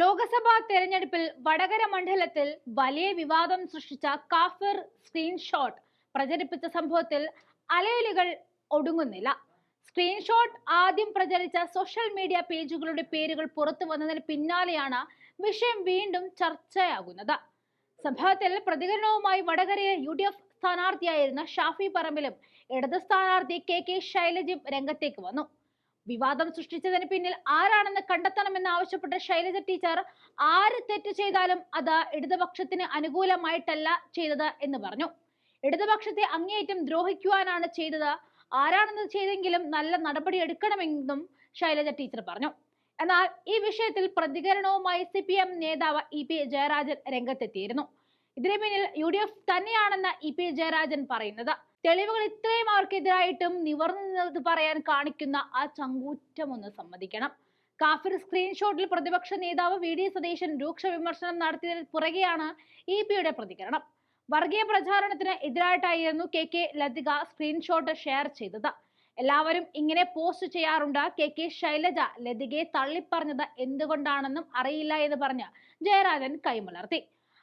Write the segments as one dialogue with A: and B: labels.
A: ലോക്സഭാ തെരഞ്ഞെടുപ്പിൽ വടകര മണ്ഡലത്തിൽ വലിയ വിവാദം സൃഷ്ടിച്ച കാഫിർ സ്ക്രീൻഷോട്ട് പ്രചരിപ്പിച്ച സംഭവത്തിൽ അലയലുകൾ ഒടുങ്ങുന്നില്ല. സ്ക്രീൻഷോട്ട് ആദ്യം പ്രചരിച്ച സോഷ്യൽ മീഡിയ പേജുകളുടെ പേരുകൾ പുറത്തു വന്നതിന് പിന്നാലെയാണ് വിഷയം വീണ്ടും ചർച്ചയാകുന്നത്. സംഭവത്തിൽ പ്രതികരണവുമായി വടകരയിൽ യു ഡി എഫ് സ്ഥാനാർത്ഥിയായിരുന്ന ഷാഫി പറമ്പിലും ഇടത് സ്ഥാനാർത്ഥി കെ കെ ശൈലജയും രംഗത്തേക്ക് വന്നു. വിവാദം സൃഷ്ടിച്ചതിന് പിന്നിൽ ആരാണെന്ന് കണ്ടെത്തണമെന്ന് ആവശ്യപ്പെട്ട ശൈലജ ടീച്ചർ ആര് തെറ്റ് ചെയ്താലും അത് ഇടതുപക്ഷത്തിന് അനുകൂലമായിട്ടല്ല ചെയ്തത് എന്ന് പറഞ്ഞു. ഇടതുപക്ഷത്തെ അങ്ങേയറ്റം ദ്രോഹിക്കുവാനാണ് ചെയ്തത്. ആരാണെന്ന് ചെയ്തെങ്കിലും നല്ല നടപടി എടുക്കണമെന്നും ശൈലജ ടീച്ചർ പറഞ്ഞു. എന്നാൽ ഈ വിഷയത്തിൽ പ്രതികരണവുമായി സി പി എം നേതാവ് ഇ പി ജയരാജൻ രംഗത്തെത്തിയിരുന്നു. ഇതിന് പിന്നിൽ യു ഡി എഫ് തന്നെയാണെന്ന് ഇ പി ജയരാജൻ പറയുന്നത്. തെളിവുകൾ ഇത്രയും അവർക്കെതിരായിട്ടും നിവർന്നു നിന്നത് പറയാൻ കാണിക്കുന്ന ആ ചങ്കൂറ്റം ഒന്ന് സമ്മതിക്കണം. കാഫിർ സ്ക്രീൻഷോട്ടിൽ പ്രതിപക്ഷ നേതാവ് വി ഡി സതീശൻ രൂക്ഷ വിമർശനം നടത്തിയതിന് പുറകെയാണ് ഇ പിയുടെ പ്രതികരണം. വർഗീയ പ്രചാരണത്തിന് എതിരായിട്ടായിരുന്നു K K Lathika screenshot share ചെയ്തത്. എല്ലാവരും ഇങ്ങനെ പോസ്റ്റ് ചെയ്യാറുണ്ട്. കെ കെ ശൈലജ ലതികയെ തള്ളിപ്പറഞ്ഞത് എന്തുകൊണ്ടാണെന്നും അറിയില്ല എന്ന് പറഞ്ഞ് ജയരാജൻ കൈമലർത്തി.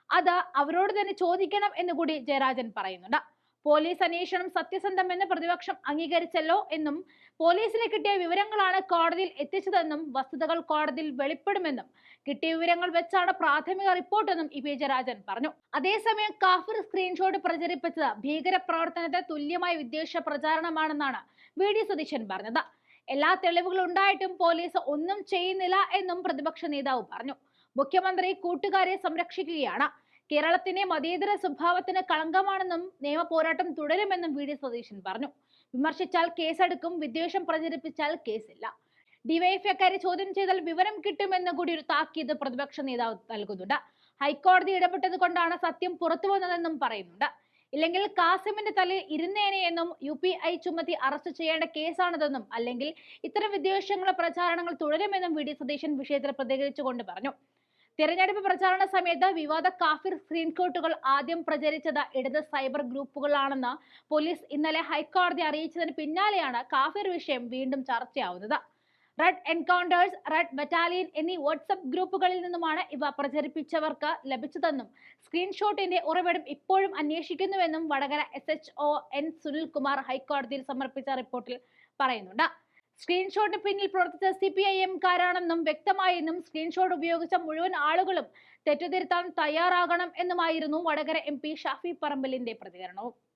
A: അത് അവരോട് തന്നെ ചോദിക്കണം എന്ന് കൂടി ജയരാജൻ പറയുന്നുണ്ട്. പോലീസ് അന്വേഷണം സത്യസന്ധമെന്ന് പ്രതിപക്ഷം അംഗീകരിച്ചല്ലോ എന്നും പോലീസിന് കിട്ടിയ വിവരങ്ങളാണ് കോടതിയിൽ എത്തിച്ചതെന്നും വസ്തുതകൾ കോടതിയിൽ വെളിപ്പെടുമെന്നും കിട്ടിയ വിവരങ്ങൾ വെച്ചാണ് പ്രാഥമിക റിപ്പോർട്ടെന്നും ഇ പി ജയരാജൻ പറഞ്ഞു. അതേസമയം കാഫിർ സ്ക്രീൻഷോട്ട് പ്രചരിപ്പിച്ചത് ഭീകരപ്രവർത്തനത്തെ തുല്യമായ വിദ്വേഷ പ്രചാരണമാണെന്നാണ് വി ഡി സതീശൻ പറഞ്ഞത്. എല്ലാ തെളിവുകളും ഉണ്ടായിട്ടും പോലീസ് ഒന്നും ചെയ്യുന്നില്ല എന്നും പ്രതിപക്ഷ നേതാവ് പറഞ്ഞു. മുഖ്യമന്ത്രി കൂട്ടുകാരെ സംരക്ഷിക്കുകയാണ്. കേരളത്തിന്റെ മതേതര സ്വഭാവത്തിന് കളങ്കമാണെന്നും നിയമ പോരാട്ടം തുടരുമെന്നും വി. ഡി. സതീശൻ പറഞ്ഞു. വിമർശിച്ചാൽ കേസെടുക്കും വിദ്വേഷം പ്രചരിപ്പിച്ചാൽ കേസില്ല. ഡിവൈഎഫ്ഐക്കാരെ ചോദ്യം ചെയ്താൽ വിവരം കിട്ടുമെന്ന് കൂടി ഒരു താക്കീത് പ്രതിപക്ഷ നേതാവ് നൽകുന്നുണ്ട്. ഹൈക്കോടതി ഇടപെട്ടത് കൊണ്ടാണ് സത്യം പുറത്തു വന്നതെന്നും പറയുന്നുണ്ട്. ഇല്ലെങ്കിൽ കാസിമിന്റെ തലയിൽ ഇരുന്നേനെ എന്നും യു. പി. ഐ ചുമത്തി അറസ്റ്റ് ചെയ്യേണ്ട കേസാണിതെന്നും അല്ലെങ്കിൽ ഇത്തരം വിദ്വേഷങ്ങളുടെ പ്രചാരണങ്ങൾ തുടരുമെന്നും വി. ഡി. സതീശൻ വിഷയത്തിൽ പ്രതികരിച്ചുകൊണ്ട് പറഞ്ഞു. തിരഞ്ഞെടുപ്പ് പ്രചാരണ സമയത്ത് വിവാദ കാഫിർ സ്ക്രീൻഷോട്ടുകൾ ആദ്യം പ്രചരിച്ചത് ഇടത് സൈബർ ഗ്രൂപ്പുകളാണെന്ന് പോലീസ് ഇന്നലെ ഹൈക്കോടതി അറിയിച്ചതിന് പിന്നാലെയാണ് കാഫിർ വിഷയം വീണ്ടും ചർച്ചയാവുന്നത്. റെഡ് എൻകൗണ്ടേഴ്സ് റെഡ് ബറ്റാലിയൻ എന്നീ വാട്സപ്പ് ഗ്രൂപ്പുകളിൽ നിന്നുമാണ് ഇവ പ്രചരിപ്പിച്ചവർക്ക് ലഭിച്ചതെന്നും സ്ക്രീൻഷോട്ടിന്റെ ഉറവിടം ഇപ്പോഴും അന്വേഷിക്കുന്നുവെന്നും Vadakara S H O N Sunilkumar ഹൈക്കോടതിയിൽ സമർപ്പിച്ച റിപ്പോർട്ടിൽ പറയുന്നുണ്ട്. സ്ക്രീൻഷോട്ടിന് പിന്നിൽ പ്രവർത്തിച്ച സി പി ഐ എംകാരാണെന്നും വ്യക്തമായെന്നും സ്ക്രീൻഷോട്ട് ഉപയോഗിച്ച മുഴുവൻ ആളുകളും തെറ്റുതിരുത്താൻ തയ്യാറാകണം എന്നുമായിരുന്നു വടകര എം പി ഷാഫി പറമ്പലിന്റെ പ്രതികരണവും.